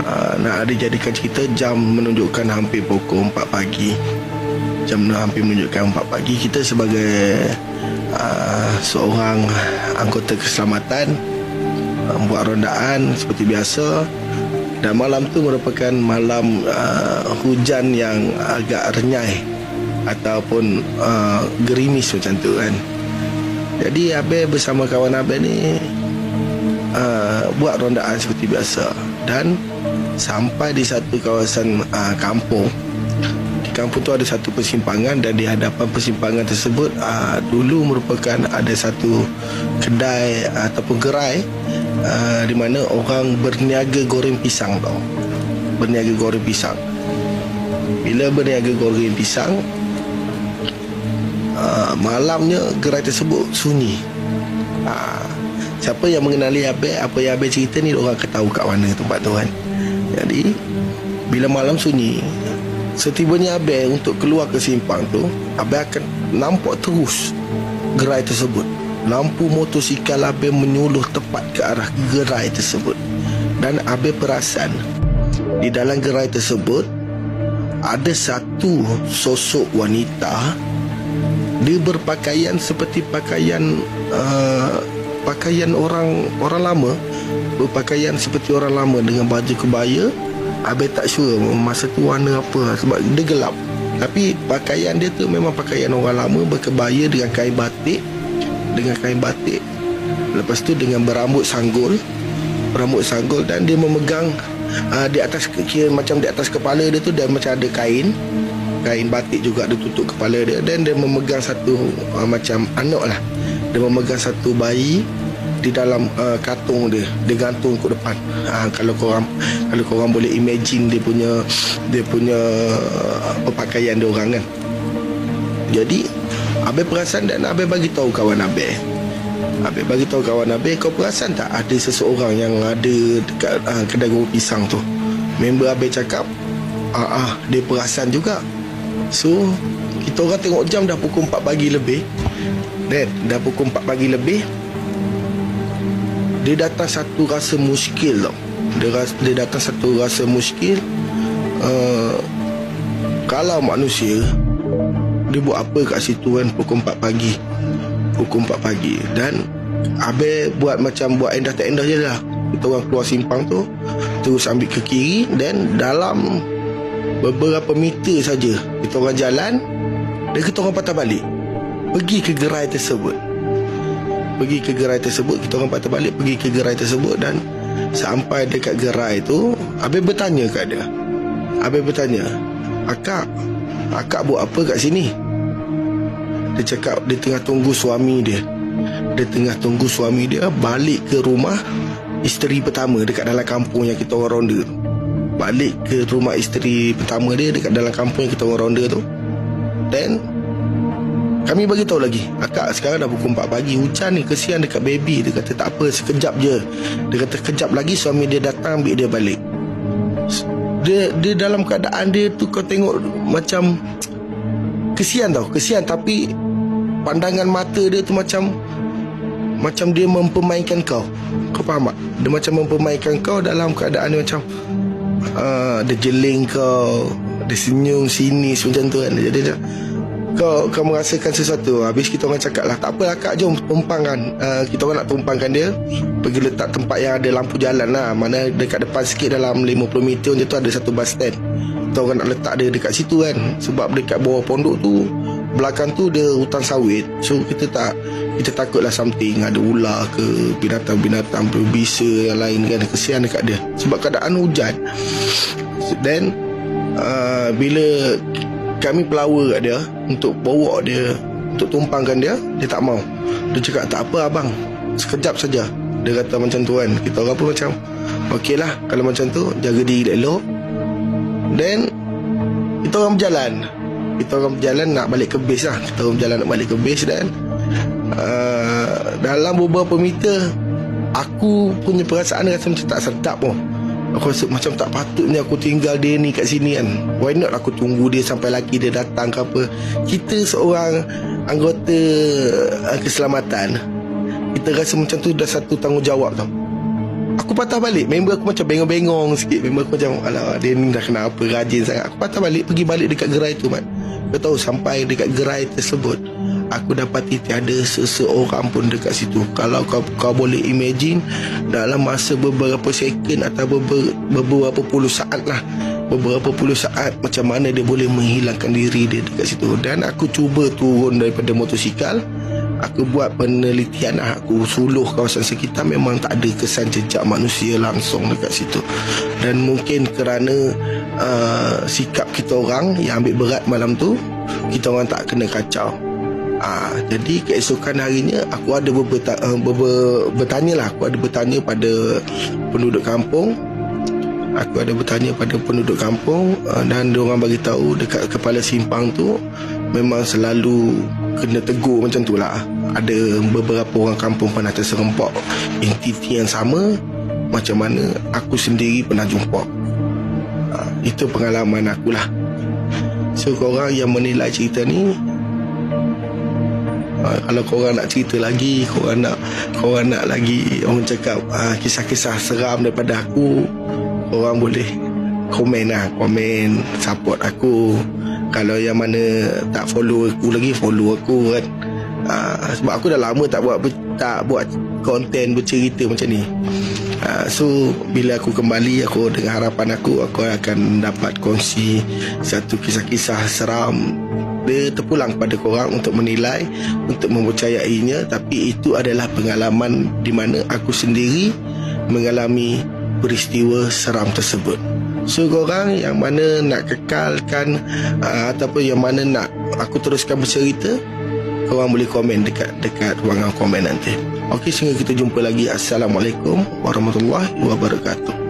uh, nak dijadikan cerita jam menunjukkan hampir pukul 4 pagi. Jam hampir menunjukkan 4 pagi kita sebagai uh, seorang anggota keselamatan uh, buat rondaan seperti biasa. Dan malam tu merupakan malam uh, hujan yang agak renyai ataupun uh, gerimis macam tu kan. Jadi Abel bersama kawan Abel ni uh, buat rondaan seperti biasa. Dan sampai di satu kawasan uh, kampung di kampung tu ada satu persimpangan dan di hadapan persimpangan tersebut uh, dulu merupakan ada satu kedai uh, ataupun gerai uh, di mana orang berniaga goreng pisang tau. Berniaga goreng pisang. Bila berniaga goreng pisang uh, malamnya gerai tersebut sunyi. Uh, siapa yang mengenali Abel apa yang Abel cerita ni orang akan tahu kat mana tempat tu kan? Jadi bila malam sunyi setibanya Abel untuk keluar ke simpang tu Abel akan nampak terus gerai tersebut. Lampu motosikal Abel menyuluh tepat ke arah gerai tersebut. Dan Abel perasan di dalam gerai tersebut ada satu sosok wanita dia berpakaian seperti pakaian uh, pakaian orang orang lama berpakaian seperti orang lama dengan baju kebaya Abel tak sure masa tu warna apa sebab dia gelap. Tapi pakaian dia tu memang pakaian orang lama berkebaya dengan kain batik dengan kain batik. Lepas tu dengan berambut sanggul berambut sanggul dan dia memegang uh, di atas kira macam di atas kepala dia tu dan macam ada kain kain batik juga dia tutup kepala dia dan dia memegang satu uh, macam anak lah dia memegang satu bayi di dalam uh, katung dia. Dia gantung ke depan. Uh, kalau korang kalau korang boleh imagine dia punya dia punya uh, pakaian dia orang kan. Jadi Abel perasan dan Abel bagi tahu kawan Abel? Abel bagi tahu kawan Abel kau perasan tak ada seseorang yang ada dekat uh, kedai goreng pisang tu? Member Abel cakap ah, ah dia perasan juga. So kita orang tengok jam dah pukul 4 pagi lebih dan dah pukul 4 pagi lebih dia datang satu rasa muskil tau. Dia, dia datang satu rasa muskil uh, kalau manusia dia buat apa kat situ kan pukul 4 pagi. Pukul 4 pagi. Dan Abel buat macam buat endah tak endah je lah. Kita orang keluar simpang tu terus ambil ke kiri dan dalam beberapa meter saja kita orang jalan dan kita orang patah balik pergi ke gerai tersebut. Pergi ke gerai tersebut kita orang patah balik pergi ke gerai tersebut dan sampai dekat gerai tu Habib bertanya kat dia. Habib bertanya akak akak buat apa kat sini? Dia cakap dia tengah tunggu suami dia. Dia tengah tunggu suami dia balik ke rumah isteri pertama dekat dalam kampung yang kita orang ronda tu. Balik ke rumah isteri pertama dia dekat dalam kampung yang kita orang ronda tu. Then kami bagi tahu lagi Akak sekarang dah pukul 4 pagi Hujan ni kesian dekat baby Dia kata tak apa sekejap je. Dia kata kejap lagi suami dia datang ambil dia balik. Dia, dia dalam keadaan dia tu kau tengok macam Kesian tau Kesian. Tapi Pandangan mata dia tu macam Macam dia mempermainkan kau. Kau faham tak? Dia macam mempermainkan kau dalam keadaan dia macam uh, Dia jeling kau Dia senyum sinis macam tu kan. Jadi dia kau kau merasakan sesuatu habis kita orang cakap lah tak apalah kak jom tumpangkan uh, kita orang nak tumpangkan dia pergi letak tempat yang ada lampu jalan lah. Mana dekat depan sikit dalam 50 meter macam tu ada satu bus stand. Kita orang nak letak dia dekat situ kan. Sebab dekat bawah pondok tu belakang tu dia hutan sawit. So kita tak kita takutlah something ada ular ke binatang-binatang berbisa yang lain kan. Kesian dekat dia. Sebab keadaan hujan then uh, bila kami pelawa kat dia untuk bawa dia untuk tumpangkan dia dia tak mau. Dia cakap tak apa abang. Sekejap saja. Dia kata macam tu kan. Kita orang pun macam okey lah kalau macam tu jaga diri elok. Then kita orang berjalan. Kita orang berjalan nak balik ke base lah. Kita orang berjalan nak balik ke base dan uh, dalam beberapa meter aku punya perasaan rasa macam tak sedap pun Aku rasa macam tak patutnya aku tinggal dia ni kat sini kan. Why not aku tunggu dia sampai lagi dia datang ke apa? Kita seorang anggota uh, keselamatan. Kita rasa macam tu dah satu tanggungjawab tau. Aku patah balik. Member aku macam bengong-bengong sikit. Member aku macam Alah dia ni dah kenapa Rajin sangat. Aku patah balik. Pergi balik dekat gerai tu Mat. Kau tahu sampai dekat gerai tersebut Aku dapati tiada seseorang pun dekat situ. Kalau kau, kau boleh imagine Dalam masa beberapa second Atau beberapa, beberapa puluh saat lah. Beberapa puluh saat Macam mana dia boleh menghilangkan diri dia dekat situ. Dan aku cuba turun daripada motosikal. Aku buat penelitian lah. aku suluh kawasan sekitar. Memang tak ada kesan jejak manusia langsung dekat situ. Dan mungkin kerana uh, sikap kita orang yang ambil berat malam tu kita orang tak kena kacau uh, jadi keesokan harinya aku ada beberapa, uh, beberapa bertanya lah aku ada bertanya pada penduduk kampung. Aku ada bertanya pada penduduk kampung uh, dan dia orang bagi tahu dekat kepala simpang tu memang selalu kena tegur macam tu lah. Ada beberapa orang kampung pernah terserempak entiti yang sama macam mana aku sendiri pernah jumpa. Ha, itu pengalaman aku lah. So korang yang menilai cerita ni ha, kalau korang nak cerita lagi korang nak korang nak lagi orang cakap ha, kisah-kisah seram daripada aku korang boleh komen lah komen support aku. Kalau yang mana tak follow aku lagi follow aku kan. Uh, sebab aku dah lama tak buat tak buat konten bercerita macam ni. Uh, so bila aku kembali aku dengan harapan aku aku akan dapat kongsi satu kisah-kisah seram dia terpulang kepada korang untuk menilai untuk mempercayainya. Tapi itu adalah pengalaman di mana aku sendiri mengalami peristiwa seram tersebut. So korang yang mana nak kekalkan uh, Ataupun yang mana nak aku teruskan bercerita Korang boleh komen dekat dekat ruangan komen nanti. Okey sehingga kita jumpa lagi. Assalamualaikum warahmatullahi wabarakatuh